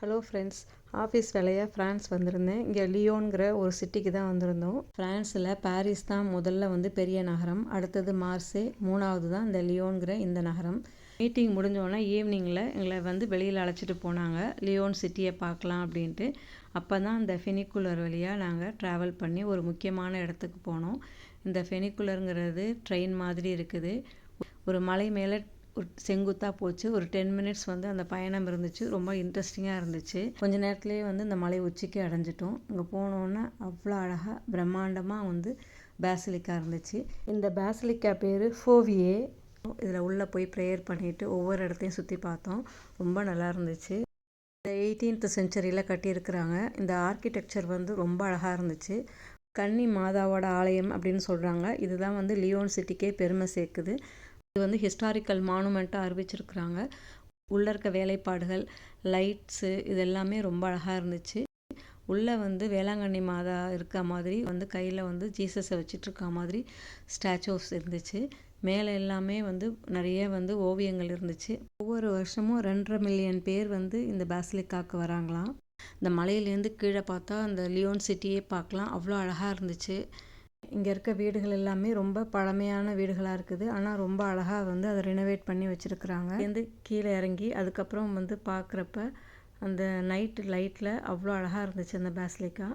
Hello friends office வேலையாக France வந்திருந்தேன். இங்கே லியோன்கிற ஒரு சிட்டிக்கு தான் வந்திருந்தோம். ஃப்ரான்ஸில் பாரிஸ் தான் முதல்ல வந்து பெரிய நகரம். அடுத்தது மார்சே மூணாவது தான் இந்த லியோன்கிற இந்த நகரம். மீட்டிங் முடிஞ்சோடனே ஈவினிங்கில் எங்களை வந்து வெளியில் அழைச்சிட்டு போனாங்க. லியோன் சிட்டியை பார்க்கலாம் அப்படின்ட்டு. அப்போ தான் இந்த ஃபெனிக்குலர் வழியாக நாங்கள் ட்ராவல் பண்ணி ஒரு முக்கியமான இடத்துக்கு போனோம். இந்த ஃபெனிக்குலருங்கிறது ட்ரெயின் மாதிரி இருக்குது. ஒரு மலை மேலே ஒரு செங்குத்தாக போச்சு. ஒரு டென் மினிட்ஸ் வந்து அந்த பயணம் இருந்துச்சு. ரொம்ப இன்ட்ரெஸ்டிங்காக இருந்துச்சு. கொஞ்ச நேரத்துலேயே வந்து இந்த மலை உச்சிக்கு அடைஞ்சிட்டோம். அங்கே போனோன்னே அவ்வளோ அழகாக பிரம்மாண்டமாக வந்து பேசிலிக்கா இருந்துச்சு. இந்த பேசிலிக்கா பேர் ஃபோவியே இதில் உள்ளே போய் ப்ரேயர் பண்ணிவிட்டு ஒவ்வொரு இடத்தையும் சுற்றி பார்த்தோம். ரொம்ப நல்லா இருந்துச்சு. இந்த எயிட்டீன்த் செஞ்சுரியில் கட்டியிருக்கிறாங்க. இந்த ஆர்கிடெக்சர் வந்து ரொம்ப அழகாக இருந்துச்சு. கன்னி மாதாவோட ஆலயம் அப்படின்னு சொல்கிறாங்க இதுதான் வந்து லியோன் சிட்டிக்கே பெருமை சேர்க்குது. இது வந்து ஹிஸ்டாரிக்கல் மானுமெண்ட்டாக அறிவிச்சிருக்கிறாங்க. உள்ளே இருக்க வேலைப்பாடுகள் லைட்ஸு இது எல்லாமே ரொம்ப அழகாக இருந்துச்சு. உள்ளே வந்து வேளாங்கண்ணி மாதா இருக்க மாதிரி வந்து கையில் வந்து ஜீசஸை வச்சுட்டு இருக்க மாதிரி ஸ்டாச்சுஸ் இருந்துச்சு. மேலே எல்லாமே வந்து நிறைய வந்து ஓவியங்கள் இருந்துச்சு. ஒவ்வொரு வருஷமும் ரெண்டரை மில்லியன் பேர் வந்து இந்த பேசிலிக்காவுக்கு வராங்களாம். இந்த மலையிலேருந்து கீழே பார்த்தா அந்த லியோன் சிட்டியே பார்க்கலாம். அவ்வளோ அழகாக இருந்துச்சு. இங்கே இருக்க வீடுகள் எல்லாமே ரொம்ப பழமையான வீடுகளாக இருக்குது. ஆனால் ரொம்ப அழகாக வந்து அதை ரினோவேட் பண்ணி வச்சுருக்குறாங்க. வந்து கீழே இறங்கி அதுக்கப்புறம் வந்து பார்க்குறப்ப அந்த நைட்டு லைட்டில் அவ்வளோ அழகாக இருந்துச்சு அந்த பேஸ்லிக்கா